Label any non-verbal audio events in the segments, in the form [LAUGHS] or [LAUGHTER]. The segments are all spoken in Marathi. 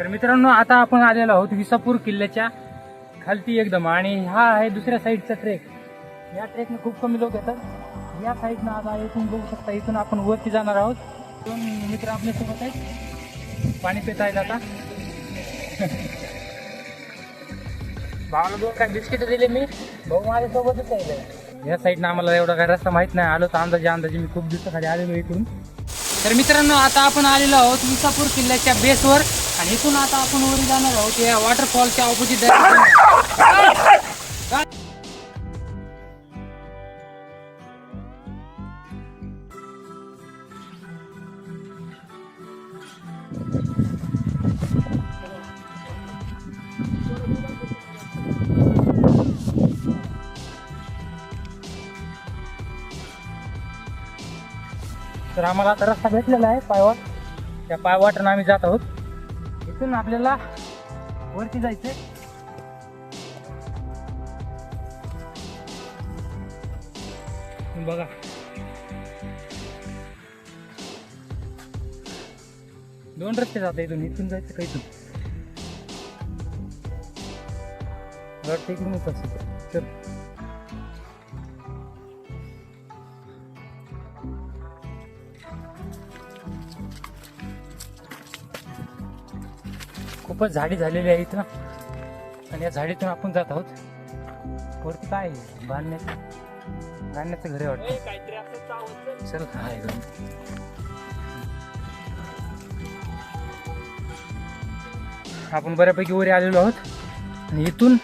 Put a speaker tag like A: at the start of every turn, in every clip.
A: तर मित्रांनो आता आपण आलेलो आहोत विसापूर किल्ल्याच्या खालती एकदम. आणि हा आहे दुसऱ्या साईडचा ट्रेक या ट्रेकने खूप कमी लोक येतात. या साईडनं आता इथून बघू शकता इथून आपण वरती जाणार आहोत. दोन मित्र आपल्यासोबत आहेत. पाणी पिता आहेत आता. [LAUGHS] भावाला दोन काय बिस्किट दिले मी. भाऊ माझ्यासोबतच आहे या साईडनं आम्हाला एवढा काय रस्ता माहीत नाही. आलो तर अंदाजे अंदाजे मी खूप दिवसाखाली आलेलो इकडून. तर मित्रांनो आता आपण आलेलो आहोत विसापूर किल्ल्याच्या बेसवर आणि इथून आता आपण वरी जाणार आहोत. या वॉटरफॉलच्या ऑपोजिट तर आम्हाला आता रस्ता भेटलेला आहे पायवाट. त्या पायवाटनं आम्ही जात आहोत. इथून आपल्याला वरती जायचंय. बघा. दोन रस्ते जात इथून इथून जायचं का इथून? वाटतं इकडूनच असं चल. खूपच झाडी झालेली आहे इथं. आणि या झाडीतून आपण जात आहोत. वरती काय? बांधण्याचं बांधण्याचं घर वाटतं. चल काय आपण बऱ्यापैकी वर आलेलो आहोत. आणि इथून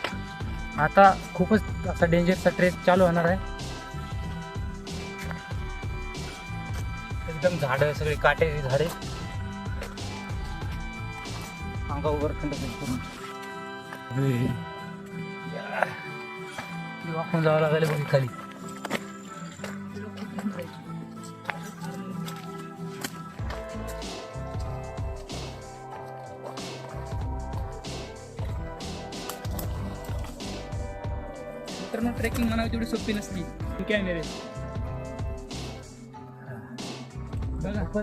A: आता खूपच असा डेंजरचा ट्रेक चालू होणार आहे. एकदम झाडं सगळी काटेरी झाडे. अंगावर थंड करून वाकून जावं लागले बघ खाली.
B: मित्रांनो ट्रेकिंग म्हणावी तेवढी सोपी नसती. कॅमेरे
A: बघा.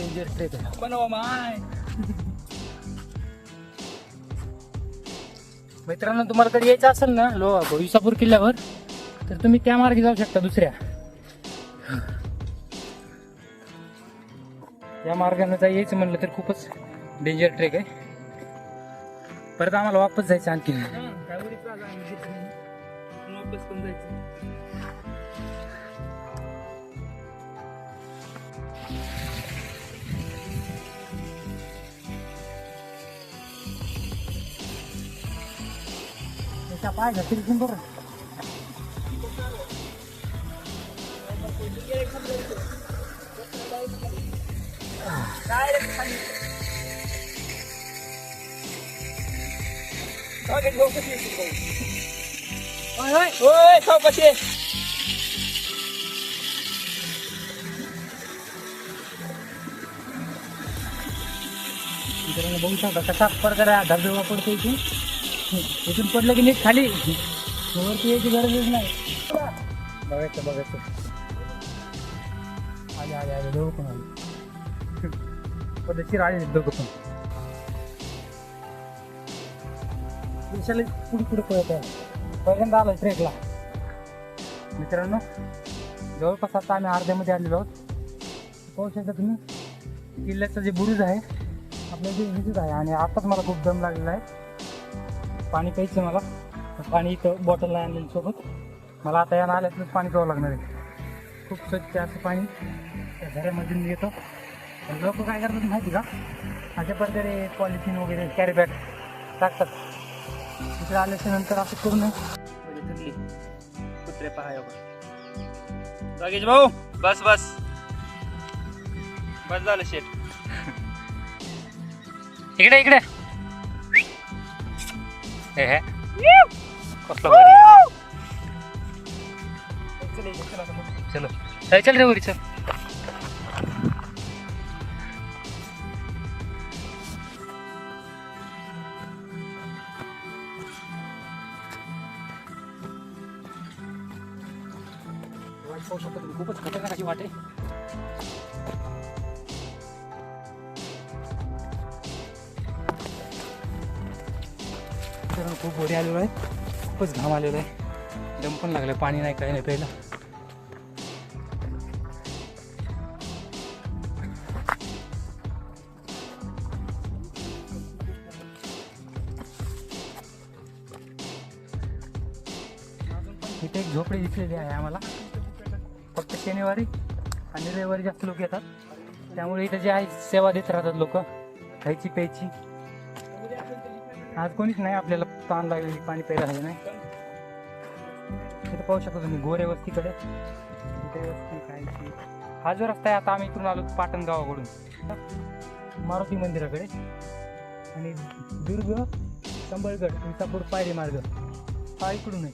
A: बस डेंजर ट्रेक आहे
B: बनवा माय
A: मित्रांनो तुम्हाला कधी यायचं असेल ना लो विसापूर किल्ल्यावर तर तुम्ही त्या मार्गे जाऊ शकता दुसऱ्या. या मार्गाने जर यायचं म्हणलं तर खूपच डेंजर ट्रेक आहे. परत आम्हाला वापस जायचं आणखी
B: अभ्यास पण जायचं.
A: त्याच्या पाय घातील बरं
B: होय होय होय सावकाश ये.
A: बघू शकता कसा प्रकारे हा धबधबा पडतो इथून इथून पडलं की नीट खाली. वरती यायची गरजच नाही. बघायचं बघायचं. आले आले आले दोघं पण आले. पद्धतशीर आले दोघं पण दिवसाला पुढे पुढे पळत आहे. पहिल्यांदा आलो ट्रेकला. मित्रांनो जवळपास आता आम्ही अर्ध्यामध्ये आलेलो आहोत. पाहू शकता तुम्ही किल्ल्याचं जे बुरुज आहे आपल्या जे विजित आहे आणि आताच मला खूप दम लागलेला आहे. पाणी प्यायचं मला. तर पाणी इथं बॉटलला आणलेलं सोबत. मला आता या नाल्यातलंच पाणी प्यावं लागणार आहे. खूप स्वच्छ असं पाणी. त्या घरामधून येतं. लोक काय करतात माहिती का? अशा प्रकारे पॉलिथिन वगैरे कॅरी बॅग टाकतात. तिकडे आल्याच्यानंतर असं करू नये.
B: कुत्रे पहा भाऊ बस बस. बस झालं शेट
A: इकडे इकडे. हे हे. कसलं भारी. आहे. चलो चल चल रे वरी चल. मित्रांनो खूप वरी आलेलो आहे. खूपच घाम आलेलो आहे. दम पण लागलं पाणी नाही काही नाही प्यायला. इथे एक झोपडी दिसलेली आहे आम्हाला. फक्त शनिवारी आणि रविवारी जास्त लोक येतात. त्यामुळे इथे जे आहे सेवा देत राहतात लोक. खायची प्यायची. आज कोणीच नाही आपल्याला ताण लागलेली पाणी प्यायला हवं नाही. इथे पाहू शकता तुम्ही गोरे वस्तीकडे. वस्ती हा जो रस्ता आहे आता आम्ही इकडून आलो पाटण गावाकडून मारुती मंदिराकडे. आणि दुर्ग संबळगड विसापूर पायरी मार्ग. हा इकडून आहे.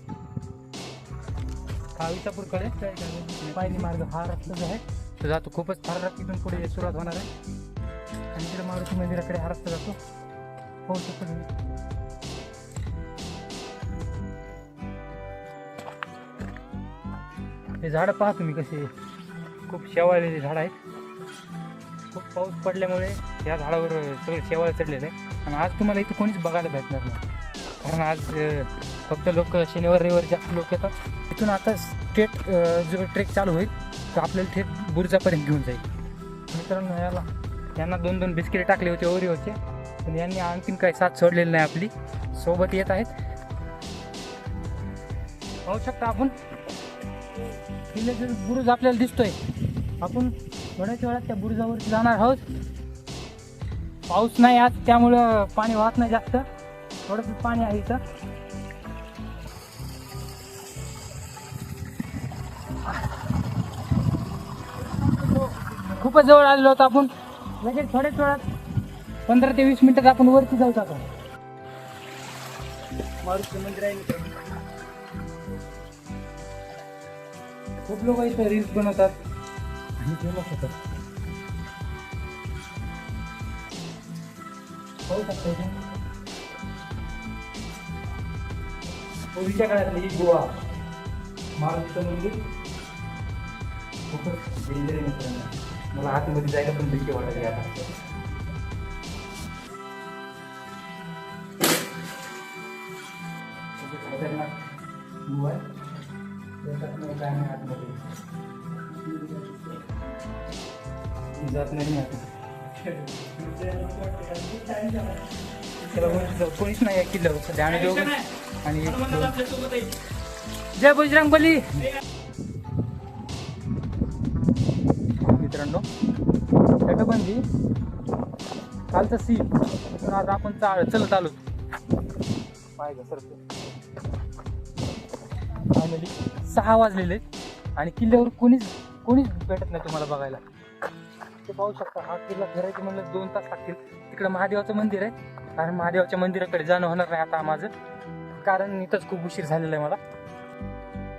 A: हा विसापूरकडे. पायरी मार्ग हा रस्ता जो आहे. तो जातो खूपच फार तिथून पुढे सुरुवात होणार आहे. आणि तिकडे मारुती मंदिराकडे हा रस्ता जातो. पाहू शकतो हे झाडं पहा तुम्ही कसे. खूप शेवाळलेले झाड आहेत. खूप पाऊस पडल्यामुळे या झाडावर सगळे शेवाळ चढलेले. आहे आणि आज तुम्हाला इथे कोणीच बघायला भेटणार नाही. कारण आज फक्त लोक शनिवार रविवार जास्त लोक येतात. तिथून आता स्टेट जो ट्रेक चालू होईल तो आपल्याला थेट बुर्जापर्यंत घेऊन जाईल. मित्रांनो याला यांना दोन दोन बिस्किटे टाकले होते ओरिओचे. पण यांनी आणखीन काही साथ सोडलेली नाही आपली. सोबत येत आहेत. पाहू शकता आपण. किल्ल्याचा बुरुज आपल्याला दिसतोय आपण थोड्याच वेळात त्या बुरुजावरती जाणार आहोत. पाऊस नाही आज त्यामुळं पाणी वाहत नाही जास्त. थोडंसं पाणी आहे इथं. खूपच जवळ आलेलो होतो आपण. लगेच थोड्याच वेळात पंधरा ते वीस मिनिटात आपण वरती जाऊ आता
B: मारुती मंदिर आहे
A: खूप लोक इथं रील्स बनवतात. आणि फेमस होतात पाहू शकता पूर्वीच्या काळातली ही गोवा मारुतीचं मंदिर खूपच डेंजर आहे मित्रांनो. मला आतमध्ये जायला पण भीती वाटत आता. आहे त्याच्यात नाही काय नाही आतमध्ये. जात नाही कोणीच- नाही आहे किल्ल्यावर. सध्या आम्ही दोघं. आणि. जय बजरंग बली. मित्रांनो तटबंदी कालचं सीन आपण चाल चलत आलो पाय घसरतो फायनली सहा वाजलेले आहेत. आणि किल्ल्यावर कोणीच कोणीच भेटत नाही तुम्हाला बघायला. ते पाहू शकता हा किल्ला फिरायचं म्हणलं दोन तास लागतील. तिकडं महादेवाचं मंदिर आहे. कारण महादेवाच्या मंदिराकडे जाणं होणार नाही आता माझं. कारण इथंच खूप उशीर झालेला आहे मला.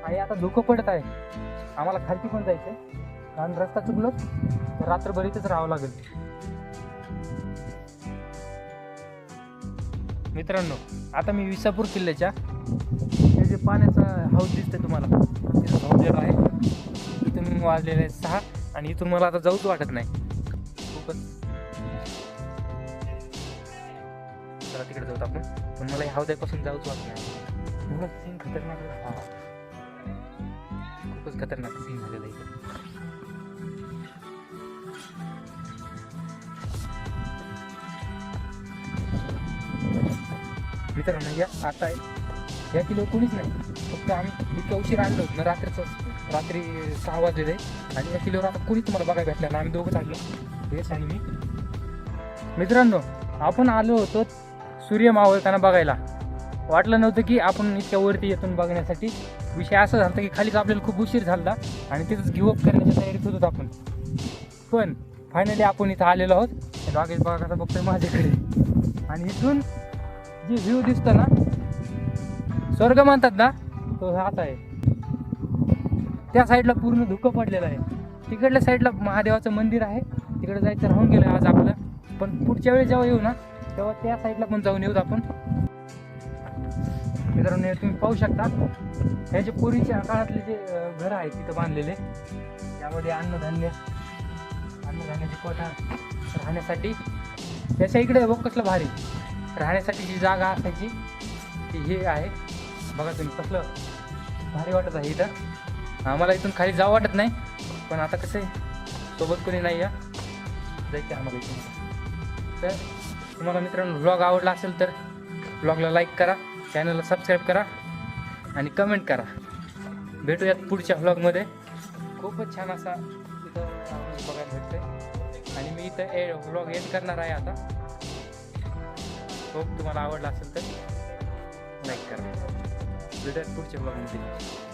A: आणि आता धुकं पडत आहे. आम्हाला खालती पण जायचं आहे कारण रस्ता चुकलो तर रात्रभर इथंच राहावं लागेल. मित्रांनो आता मी विसापूर किल्ल्याच्या जे पाण्याचा हाऊस दिसतंय तुम्हाला तिथं थांबलेलो आहे. इथून वाजलेले आहे सहा आणि इथून मला आता जाऊच वाटत नाही. खूपच. चला तिकडे जाऊत आपण. पण मला ह्या हौद्यापासून जाऊच वाटत नाही. एवढं सीन खतरनाक हा. खूपच खतरनाक सीन झालेला आहे इथे. मित्रांनो या आता आहे. या किलो कोणीच नाही. फक्त आम्ही इतक्या उशीर आणलो होतो ना रात्रीचं रात्री सहा वाजलेले. आणि या किलोवर आता कोणीच तुम्हाला बघायला भेटलं ना आम्ही दोघंच आणलो हेच आणि मी. मित्रांनो आपण आलो होतो सूर्य मावळताना बघायला. वाटलं नव्हतं की आपण इतक्या वरती येतून बघण्यासाठी. विषय असा झाला की खालीच आपल्याला खूप उशीर झाला आणि तिथंच गिवअप करण्याच्या तयारीत होतो आपण. पण फायनली आपण इथं आलेलो आहोत. रागेश बघा कसा बघतोय माझ्याकडे. आणि इथून जे व्ह्यू दिसतो ना स्वर्ग म्हणतात ना तो हाच आहे. त्या साईडला पूर्ण धुकं पडलेलं आहे. तिकडल्या साईडला महादेवाचं मंदिर आहे. तिकडे जायचं राहून गेलं आज आपलं. पण पुढच्या वेळी जेव्हा येऊ ना तेव्हा त्या साईडला पण जाऊन येऊत आपण. मित्रांनो तुम्ही पाहू शकता. हे जे पूर्वीच्या काळातले जे घरं आहेत तिथं बांधलेले त्यामध्ये अन्नधान्य अन्नधान्याची कोठा राहण्यासाठी. त्याच्या इकडे बघ कसलं भारी. राहण्यासाठी जी जागा असायची की हे आहे. बघा तुम्ही कसलं भारी वाटत आहे इथं. आम्हाला इथून खाली जावं वाटत नाही पण आता कसं आहे सोबत कोणी नाही या जायचं आम्हाला इथून. तर तुम्हाला मित्रांनो ब्लॉग आवडला असेल तर ब्लॉगला लाईक करा चॅनलला सबस्क्राईब करा आणि कमेंट करा. भेटूयात पुढच्या ब्लॉगमध्ये खूपच छान असा इथं बघायला भेटतंय. आणि मी इथं ए व्लॉग एड करणार आहे आता. होप तुम्हाला आवडला असेल तर लाईक करा. भेटूयात पुढच्या ब्लॉगमध्ये